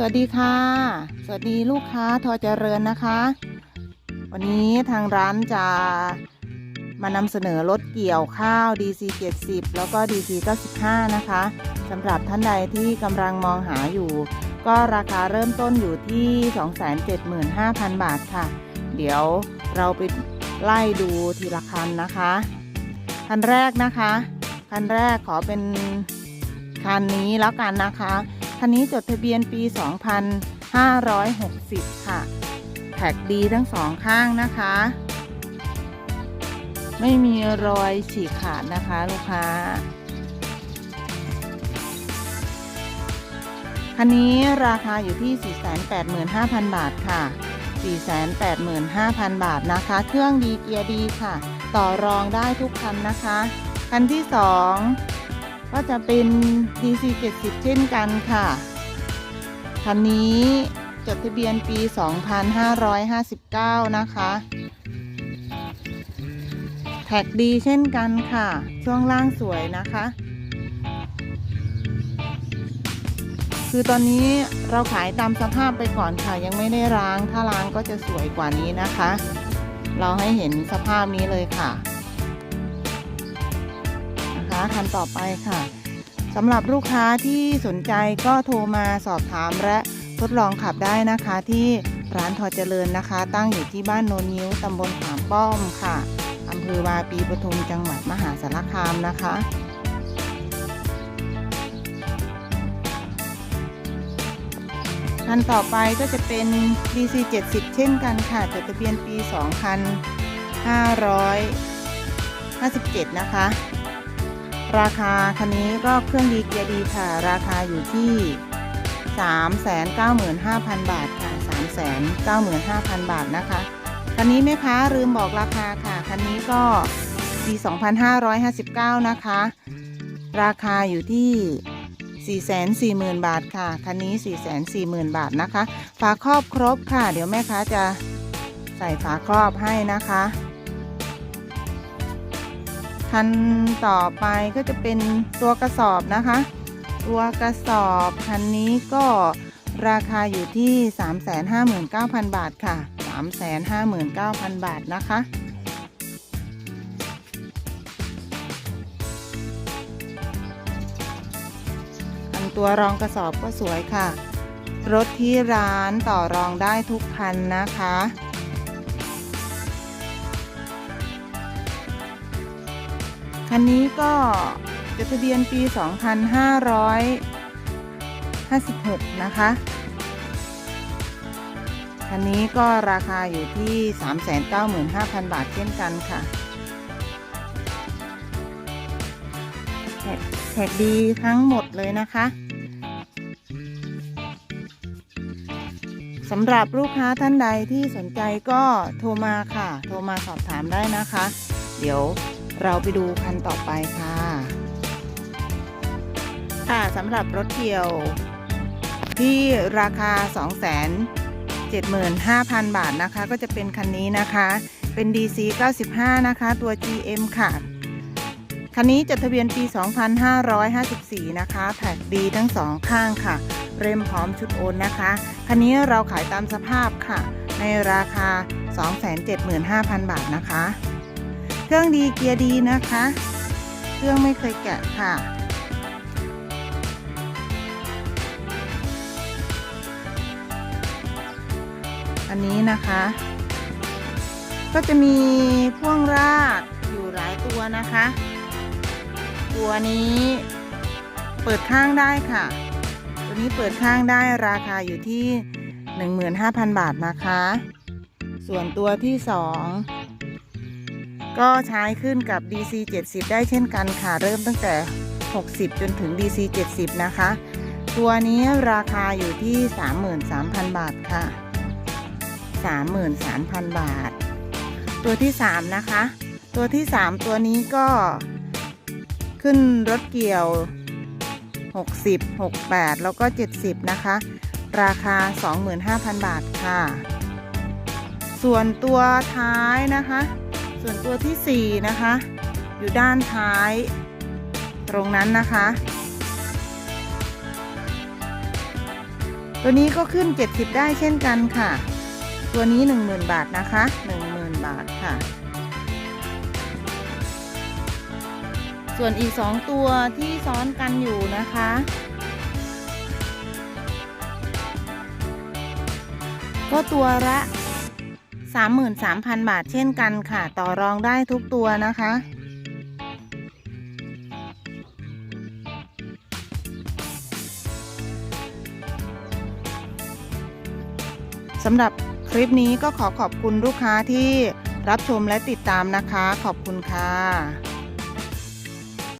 สวัสดีค่ะ สวัสดีลูกค้าทอเจริญนะคะ วันนี้ทางร้านจะมานำเสนอรถเกี่ยวข้าว DC 70 แล้วก็ DC 95 นะคะสำหรับท่านใดที่กำลังมองหาอยู่ ก็ราคาเริ่มต้นอยู่ที่ 275,000 บาทค่ะ เดี๋ยวเราไปไล่ดูทีละคันนะคะ คันแรกนะคะ คันแรกขอเป็นคันนี้แล้วกันนะคะ คันนี้จดทะเบียนปี 2560 ค่ะ แท็กดีทั้งสองข้างนะคะ ไม่มีรอยฉีกขาดนะคะลูกค้า คันนี้ราคาอยู่ที่ 485,000 บาทค่ะ 485,000 บาทนะคะ เครื่องดีเกียร์ดีค่ะ ต่อรองได้ทุกคันนะคะ คันที่ 2 ก็จะเป็น DC 70 เช่นกันค่ะ คันนี้จดทะเบียนปี 2559 นะคะ แท็กดีเช่นกันค่ะ ช่วงล่างสวยนะคะ คือตอนนี้เราขายตามสภาพไปก่อนค่ะ ยังไม่ได้ล้าง ถ้าล้างก็จะสวยกว่านี้นะคะ เราให้เห็นสภาพนี้เลยค่ะนะ คะคันต่อไปค่ะสำหรับลูกค้าที่สนใจก็โทรมาสอบถามและทดลองขับได้นะคะที่ร้านทอเจริญนะคะ ตั้งอยู่ที่บ้านโนนยิ้วตำบลขามป้อมค่ะอำเภอวาปีปทุมจังหวัดมหาสารคามนะคะคันต่อไปก็จะเป็น DC 70 เช่นกันค่ะจดทะเบียนปี 2557 นะคะ ราคาคันนี้ก็เครื่องดีเกียร์ดีค่ะ ราคาอยู่ที่ 395,000 บาทค่ะ 395,000 บาทนะคะ คันนี้แม่ค้าลืมบอกราคาค่ะ คันนี้ก็ปี 2559 นะคะ ราคาอยู่ที่440,000 บาทค่ะ คันนี้ 440,000 บาทนะคะ ฝาครอบครบค่ะ เดี๋ยวแม่ค้าจะใส่ฝาครอบให้นะคะ คันต่อไปก็จะเป็นตัวกระสอบนะคะ ตัวกระสอบคันนี้ก็ราคาอยู่ที่ 359,000 บาทค่ะ 359,000 บาทนะคะ อันตัวรองกระสอบก็สวยค่ะ รถที่ร้านต่อรองได้ทุกคันนะคะ คันนี้ก็จดทะเบียนปี 2556 นะคะ คันนี้ก็ราคาอยู่ที่ 395,000 บาทเช่นกันค่ะแท็กแท็กดีทั้งหมดเลยนะคะสำหรับลูกค้าท่านใดที่สนใจก็โทรมาค่ะ โทรมาสอบถามได้นะคะ เดี๋ยว เราไปดูคันต่อไปค่ะ ค่ะสำหรับรถเกี่ยว ที่ราคา275,000 บาทนะคะ ก็จะเป็นคันนี้นะคะ เป็น DC 95 นะคะ ตัว GM ค่ะ คันนี้จดทะเบียนปี 2554 นะคะ แท็กดีทั้งสองข้างค่ะ เรมพร้อมชุดโอนนะคะ คันนี้เราขายตามสภาพค่ะ ในราคา 275,000 บาทนะคะ เครื่องดีเกียร์ดีนะคะ เครื่องไม่เคยแกะค่ะ อันนี้นะคะ ก็จะมีพ่วงรากอยู่หลายตัวนะคะ ตัวนี้เปิดข้างได้ค่ะ ตัวนี้เปิดข้างได้ราคาอยู่ที่ 15,000 บาทนะคะ ส่วนตัวที่สอง ก็ใช้ขึ้นกับ DC 70 ได้เช่นกันค่ะ เริ่มตั้งแต่ 60 จนถึง DC 70 นะคะ ตัวนี้ราคาอยู่ที่ 33,000 บาทค่ะ 33,000 บาท ตัวที่ 3 นะคะ ตัวที่ 3 ตัวนี้ก็ขึ้นรถเกี่ยว 60 68 แล้วก็ 70 นะคะ ราคา 25,000 บาทค่ะ ส่วนตัวท้ายนะคะ ส่วนตัวที่ 4 นะคะ อยู่ด้านท้าย ตรงนั้นนะคะ ตัวนี้ก็ขึ้น 70 ได้เช่นกันค่ะ ตัวนี้ 10,000 บาทนะคะ 10,000 บาทค่ะ ส่วนอีก 2 ตัวที่ซ้อนกันอยู่นะคะก็ตัวละ 33,000 บาทเช่นกันค่ะ ต่อรองได้ทุกตัวนะคะ สำหรับคลิปนี้ก็ขอขอบคุณลูกค้าที่รับชมและติดตามนะคะ ขอบคุณค่ะ